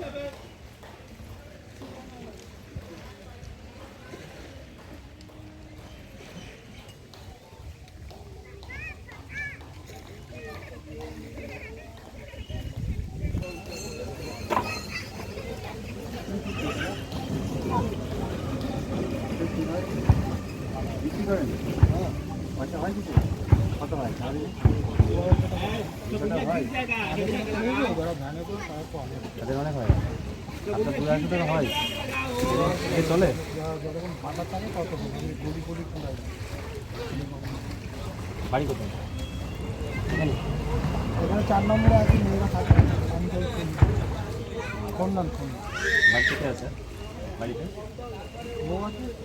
যাবে তাদের অনেক হয় আপনার দু আড়াইশো টাকা হয় চলে বাড়ি কোথায়? এখানে চার নম্বরে আছে মেয়েরা থাকে আমি খন্ডান খন্ডান বাড়িতে আছে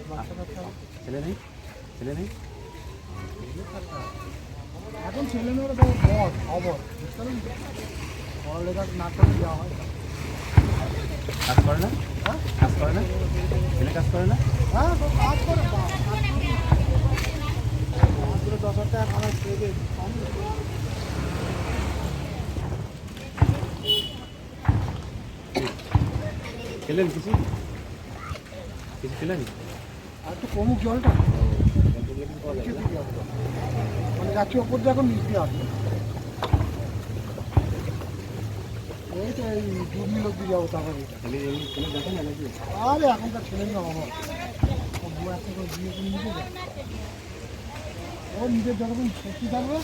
কাচ্চা ছেলে নেই ছেলে নেই এখন ছেলে মেয়েরা সব বড় খবর। বুঝতে পারলেন তো? পড়ালেখা না করে যাওয়া হয়? কাজ করে না? হ্যাঁ? কাজ করে না? ছেলে কাজ করে না? হ্যাঁ কাজ করে দশ হাজার টাকা খাবার খেয়ে খেলেন কিছু? কিছু খেলেন? আর একটু কমুক জলটা। নিচে দিকে আসবে। মানে যাচ্ছি ওপর দিয়ে এখন নিচে আসবে এই তো এই দুর্মি লোক দিয়ে যাব তারপরে। খালি আরে এখনকার ছেলে মেয়ে আমার ও বউ একটা করে বিয়ে করে নিতে যায়। ও নিজের যতক্ষণ শক্তি থাকবে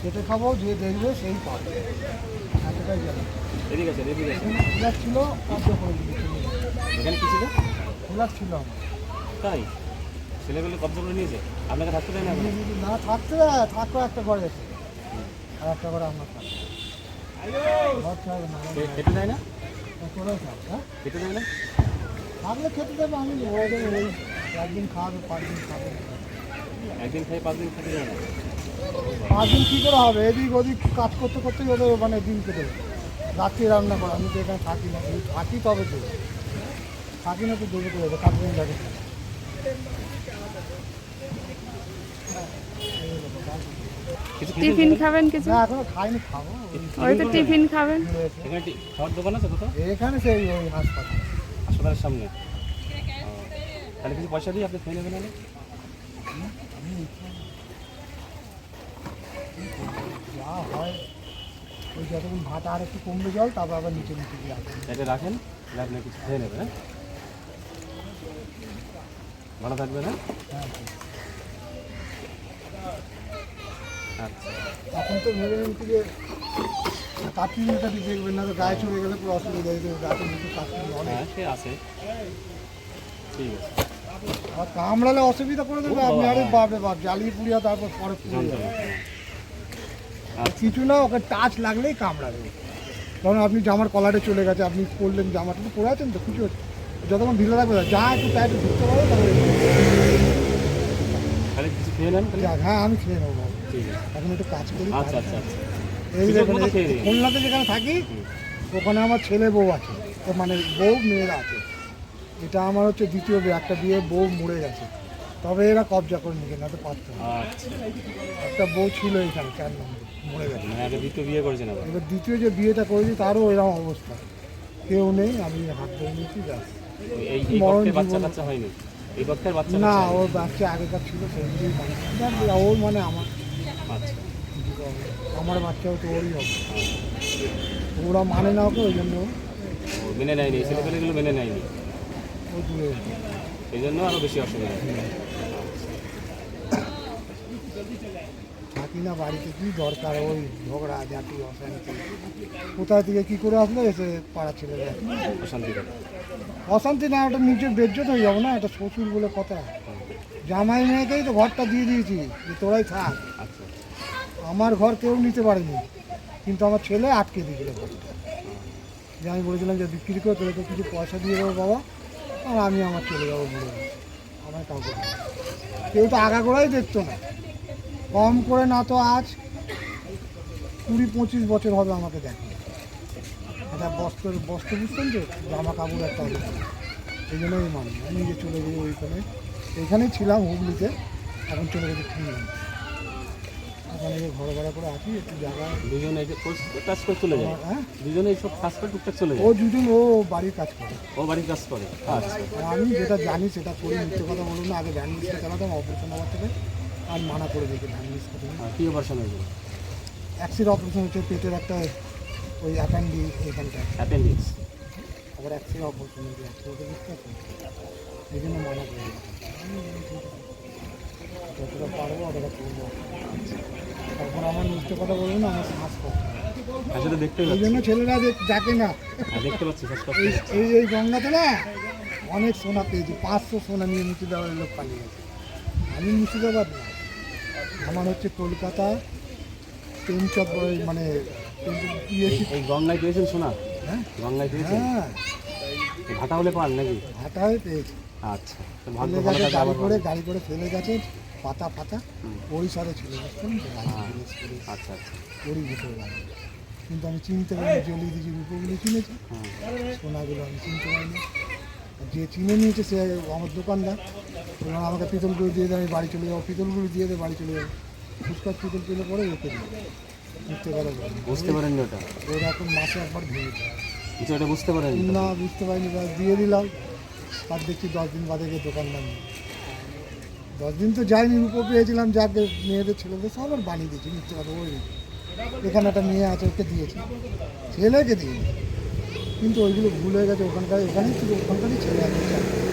খেতে খাব যে দেখবে সেই পাবে। এতটাই যাবে এদিকে আছে এদিকে খোলার ছিল কি ছিল? ছিল আমার। তাই? ছেলেগুলো কবজা করে নিয়েছে? আপনাকে থাকতে দেয় না না থাকতে থাকো একটা এসে আর একটা না। খে- খেতে দেয় না? করে হ্যাঁ? খেতে দেয় না? থাকলে খেতে দেবে আমি ওই একদিন খাবে পাঁচ দিন খাবে। একদিন খাই পাঁচ দিন খেতে দেয় না? পাঁচ দিন কী করে হবে? এদিক ওদিক কাজ করতে করতে ওদের মানে দিন কেটে। রাত্রে রান্না করা আমি তো এখানে থাকি না থাকি তবে তো। থাকি না তো যাবে কাজ দিন যাবে। টিফিন খাবেন কিছু? না এখনও খাইনি খাব। ওই তো টিফিন খাবেন? এখানে টি- খাওয়ার দোকান আছে কোথাও? এখানে সেই ওই হাসপাতাল। হাসপাতালের সামনে। তাহলে কিছু পয়সা দিয়ে আপনি খেয়ে নেবেন না যা হয় ওই যতক্ষণ ভাত আর একটু কমবে জল তারপর আবার নিচে নিচে দিয়ে এটা রাখেন তাহলে আপনি কিছু খেয়ে নেবেন হ্যাঁ? ভালো থাকবেন হ্যাঁ? হ্যাঁ আচ্ছা। এখন তো ভেবে নিচ্ছি যে কাশ্মীরটা দিয়ে দেখবেন না তো গায়ে চলে গেলে পুরো অসুবিধা হয়ে যাবে গাছে নিচে কাশ্মীর অনেক হ্যাঁ সে আছে। ঠিক আছে। আর কামড়ালে অসুবিধা করে দেবে আপনি আরে বাপরে বাপ জ্বালিয়ে পুড়িয়া তারপর পরে পুড়ে যাবে। হ্যাঁ। আর কিছু না ওকে টাচ লাগলেই কামড়াবে। কারণ আপনি জামার কলারে চলে গেছে আপনি পরলেন জামাটা পরে আছেন তো কিছু যতক্ষণ ঢিলে রাখবে যা একটু টাইট ঢুকতে পারবে তাহলে কিছু খেয়ে নেন হ্যাঁ আমি খেয়ে নেব। ঠিক আছে। এখন একটু কাজ করি আচ্ছা আচ্ছা আচ্ছা। এই দেখুন। খুলনাতে যেখানে থাকি ওখানে আমার ছেলে বউ আছে। মানে বউ মেয়েরা আছে। এটা আমার হচ্ছে দ্বিতীয় বিয়ে একটা বিয়ে বউ মরে গেছে। তবে এরা কবজা করে নিয়ে না তো পারতো আচ্ছা। একটা বউ ছিল এখানে চার নম্বরে মরে গেছে। মানে দ্বিতীয় বিয়ে করেছেন এবার দ্বিতীয় যে বিয়েটা করেছি তারও এরকম অবস্থা। কেউ নেই আমি হাত ধরে নিয়েছি এই মরণ বাচ্চা জীবন- হয়নি? এই বাচ্চা না ওর বাচ্চা আগেকার ছিল সেইগুলোই ওর মানে আমার। আচ্ছা। আমার বাচ্চাও তো ওরই হবে। ওরা মানে না ওকে ওই জন্য মেনে নেয়নি ছেলেপেলেগুলো মেনে নেয়নি। ও দূরে এই জন্য আরও বেশি অসুবিধা। থাকি না বাড়িতে কি দরকার? ওই ঝগড়া জাতি অশান্তি। কোথায় থেকে কি করে আসলো? এসে পাড়া ছেলেরা অশান্তি অশান্তি না ওটা নিজের বেজ্জত হয়ে যাব না এটা শ্বশুর বলে কথা। জামাই মেয়েকেই তো ঘরটা দিয়ে দিয়েছি যে তোরাই থাক। আচ্ছা। আমার ঘর কেউ নিতে পারেনি কিন্তু আমার ছেলে আটকে দিয়েছিল ঘরটা। যে আমি বলেছিলাম যে বিক্রি করে তোকে কিছু পয়সা দিয়ে দেবো বাবা আর আমি আমার চলে যাব বলে। আমার কাউকে কেউ তো আগাগোড়াই দেখতো না। কম করে না তো আজ। কুড়ি পঁচিশ বছর হবে আমাকে দেখে। একটা বস্ত্র বস্ত্র বুঝতেন তো? জামা কাপড় একটা হবে। এই জন্যই আমি নিজে চলে গেছি ওইখানে। এইখানেই ছিলাম হুগলিতে। এখন চলে গেছি খুলনা ওখানে ঘর ভাড়া করে আছি একটু জায়গা দুজনে কাজ করে চলে যায়? হ্যাঁ? দুজনে এইসব কাজ করে টুকটাক চলে ও দুজন ও বাড়ির কাজ করে। ও বাড়ির কাজ করে। আচ্ছা। আমি যেটা জানি সেটা করি মিথ্যে কথা বলুন না। আগে ভ্যান মিস্ত্রি চালাতাম অপারেশন হওয়ার থেকে। আর মানা করে দিয়েছে ভ্যান মিস্ত্রি আর কি অপারেশন হয়েছিল অ্যাক্সিড অপারেশন হচ্ছে পেটের একটা ওই অ্যাপেন্ডি এখানটা অ্যাপেন্ডিক্স আবার অ্যাক্সিড অপারেশন হয়েছে এই জন্য মানা করে দিয়েছে। যতটা পারব অতটা করব। তারপর আমার মিথ্যে কথা বলব না আমার শ্বাস আসলে দেখতে এই জন্য ছেলেরা না। হ্যাঁ, দেখতে পাচ্ছি এই এই এই গঙ্গাতে না অনেক সোনা পেয়েছি পাঁচশো সোনা নিয়ে মুর্শিদাবাদের লোক পালিয়ে গেছে। আমি মুর্শিদাবাদ না। আমার হচ্ছে কলকাতা প্রেমচক ওই মানে এই- গঙ্গায় পেয়েছেন শোনা হ্যাঁ। গঙ্গায় পেয়েছেন হ্যাঁ। ভাটা হলে পান নাকি? হাটায় পেয়েছি। আচ্ছা ফেলে গেছে গাড়ি করে। গাড়ি করে ফেলে গেছে পাতা পাতা। পরিসরে হ্যাঁ। পুলিশ পুলিশ আচ্ছা আচ্ছা পরি ভিতরে গাড়ি কিন্তু আমি চিনতে পারিনি জ্বলিয়ে দিয়েছি রূপগুলি চিনেছি। হ্যাঁ সোনাগুলো আমি চিনতে পারিনি। যে চিনে নিয়েছে সে আমার দোকানদার এবং আমাকে পিতলগুলো দিয়ে দেয় আমি বাড়ি চলে যাব। পিতলগুলো দিয়ে দেয় বাড়ি চলে যাব। ফুচকার পিতল পেলে পরে মিথ্যে কথা বলি বুঝতে পারেননি ওটা? ওরা এখন মাসে একবার ভেঙেছে কিছু এটা বুঝতে পারেননি না বুঝতে পারিনি দিয়ে দিলাম। তার দেখছি দশ দিন বাদে গিয়ে দোকানদার নেই। দশ দিন তো যাইনি রূপো পেয়েছিলাম যাকে মেয়েদের ছেলেদের সব আর বানিয়ে দিয়েছি মিথ্যে কথা ওই এখানে একটা মেয়ে আছে ওকে দিয়েছি। ছেলেকে দিইনি। কিন্তু ওইগুলো ভুল হয়ে গেছে ওখানকার এখানেই শুধু ওখানকারই ছেলে আছে।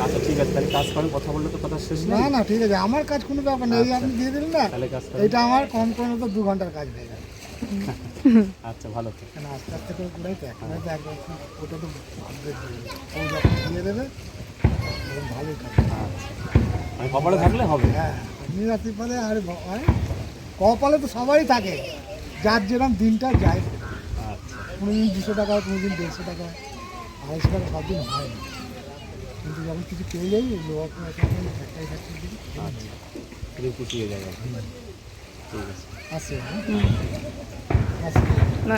আচ্ছা ঠিক আছে তাহলে কাজ করেন কথা বললে তো কথা শেষ না না ঠিক আছে আমার কাজ কোনো ব্যাপার নেই আপনি দিয়ে দিলেন না এটা আমার কম করে তো দু ঘণ্টার কাজ হয়ে গেছে আচ্ছা ভালো তো আস্তে আস্তে করে পুরাই তো একটা তো একবার ওটা তো ও যখন দিয়ে দেবে ভালোই কাজ। আচ্ছা মানে কপালে থাকলে হবে। হ্যাঁ আপনি রাত্রি পালে আর কপালে তো সবাই থাকে যার যেরকম দিনটা যায়। আচ্ছা কোনো দিন দুশো টাকা কোনো দিন দেড়শো টাকা আড়াইশো টাকা সব দিন হয় না। কিন্তু যখন কিছু পেয়ে যাই লোক একটাই থাকছে আচ্ছা। হয়ে যাবে ঠিক আছে। আসছে হ্যাঁ? আসছে না।